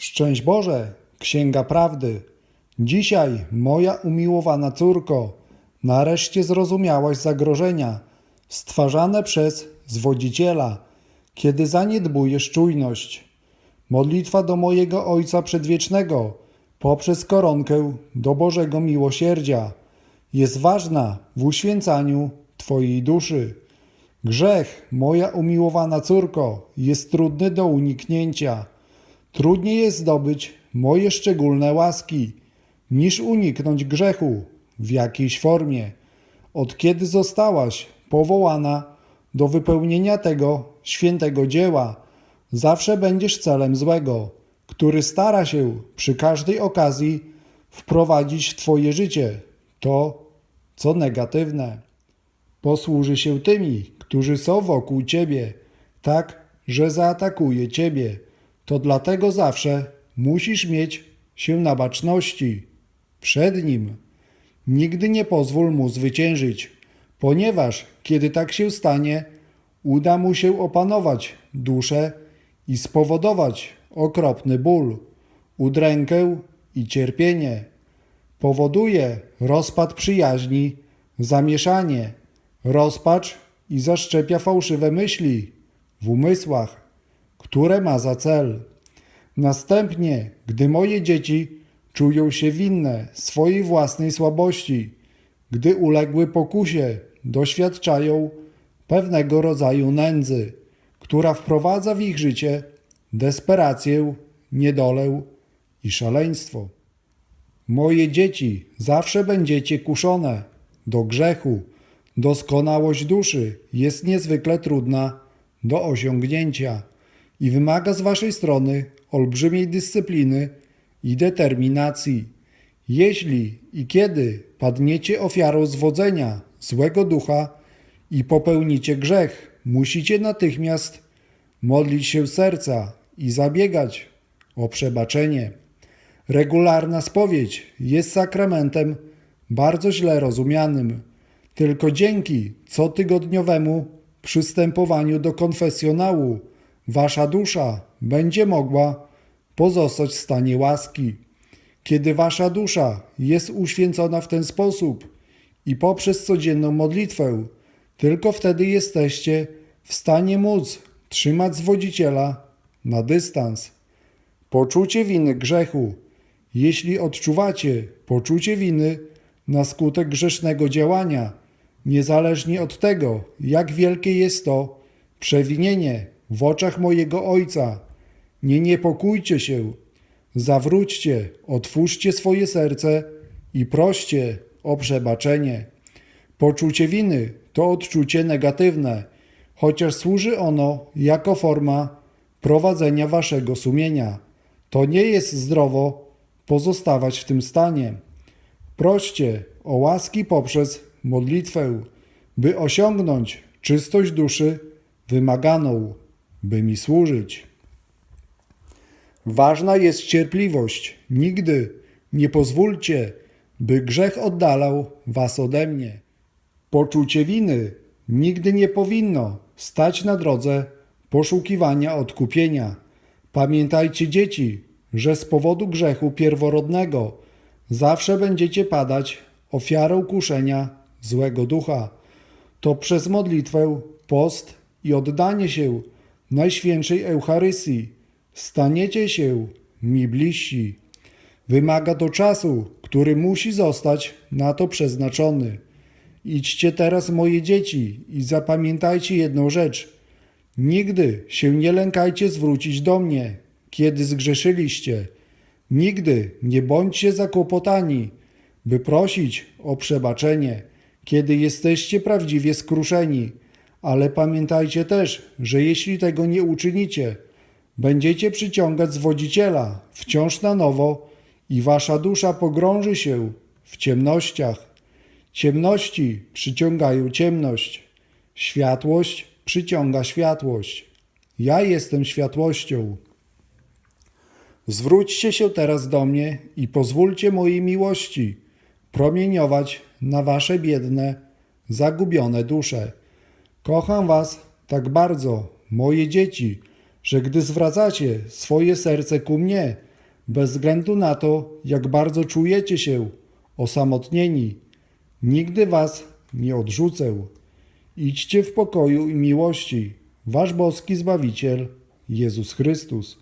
Szczęść Boże, Księga Prawdy. Dzisiaj, moja umiłowana córko, nareszcie zrozumiałaś zagrożenia stwarzane przez zwodziciela, kiedy zaniedbujesz czujność. Modlitwa do mojego Ojca Przedwiecznego poprzez koronkę do Bożego Miłosierdzia jest ważna w uświęcaniu Twojej duszy. Grzech, moja umiłowana córko, jest trudny do uniknięcia. Trudniej jest zdobyć moje szczególne łaski, niż uniknąć grzechu w jakiejś formie. Od kiedy zostałaś powołana do wypełnienia tego świętego dzieła, zawsze będziesz celem złego, który stara się przy każdej okazji wprowadzić w Twoje życie to, co negatywne. Posłuży się tymi, którzy są wokół Ciebie, tak, że zaatakuje Ciebie. To dlatego zawsze musisz mieć się na baczności przed Nim. Nigdy nie pozwól Mu zwyciężyć, ponieważ kiedy tak się stanie, uda Mu się opanować duszę i spowodować okropny ból, udrękę i cierpienie. Powoduje rozpad przyjaźni, zamieszanie, rozpacz i zaszczepia fałszywe myśli w umysłach, które ma za cel. Następnie, gdy moje dzieci czują się winne swojej własnej słabości, gdy uległy pokusie, doświadczają pewnego rodzaju nędzy, która wprowadza w ich życie desperację, niedolę i szaleństwo. Moje dzieci, zawsze będziecie kuszone do grzechu. Doskonałość duszy jest niezwykle trudna do osiągnięcia i wymaga z waszej strony olbrzymiej dyscypliny i determinacji. Jeśli i kiedy padniecie ofiarą zwodzenia złego ducha i popełnicie grzech, musicie natychmiast modlić się serca i zabiegać o przebaczenie. Regularna spowiedź jest sakramentem bardzo źle rozumianym. Tylko dzięki cotygodniowemu przystępowaniu do konfesjonału wasza dusza będzie mogła pozostać w stanie łaski. Kiedy wasza dusza jest uświęcona w ten sposób i poprzez codzienną modlitwę, tylko wtedy jesteście w stanie móc trzymać zwodziciela na dystans. Poczucie winy grzechu. Jeśli odczuwacie poczucie winy na skutek grzesznego działania, niezależnie od tego, jak wielkie jest to przewinienie w oczach mojego Ojca, nie niepokójcie się, zawróćcie, otwórzcie swoje serce i proście o przebaczenie. Poczucie winy to odczucie negatywne, chociaż służy ono jako forma prowadzenia waszego sumienia. To nie jest zdrowo pozostawać w tym stanie. Proście o łaski poprzez modlitwę, by osiągnąć czystość duszy wymaganą, by mi służyć. Ważna jest cierpliwość. Nigdy nie pozwólcie, by grzech oddalał was ode mnie. Poczucie winy nigdy nie powinno stać na drodze poszukiwania odkupienia. Pamiętajcie, dzieci, że z powodu grzechu pierworodnego zawsze będziecie padać ofiarą kuszenia złego ducha. To przez modlitwę, post i oddanie się Najświętszej Eucharystii staniecie się mi bliżsi. Wymaga to czasu, który musi zostać na to przeznaczony. Idźcie teraz, moje dzieci, i zapamiętajcie jedną rzecz. Nigdy się nie lękajcie zwrócić do mnie, kiedy zgrzeszyliście. Nigdy nie bądźcie zakłopotani, by prosić o przebaczenie, kiedy jesteście prawdziwie skruszeni. Ale pamiętajcie też, że jeśli tego nie uczynicie, będziecie przyciągać zwodziciela wciąż na nowo i wasza dusza pogrąży się w ciemnościach. Ciemności przyciągają ciemność, światłość przyciąga światłość. Ja jestem światłością. Zwróćcie się teraz do mnie i pozwólcie mojej miłości promieniować na wasze biedne, zagubione dusze. Kocham was tak bardzo, moje dzieci, że gdy zwracacie swoje serce ku mnie, bez względu na to, jak bardzo czujecie się osamotnieni. Nigdy was nie odrzucę. Idźcie w pokoju i miłości. Wasz boski Zbawiciel, Jezus Chrystus.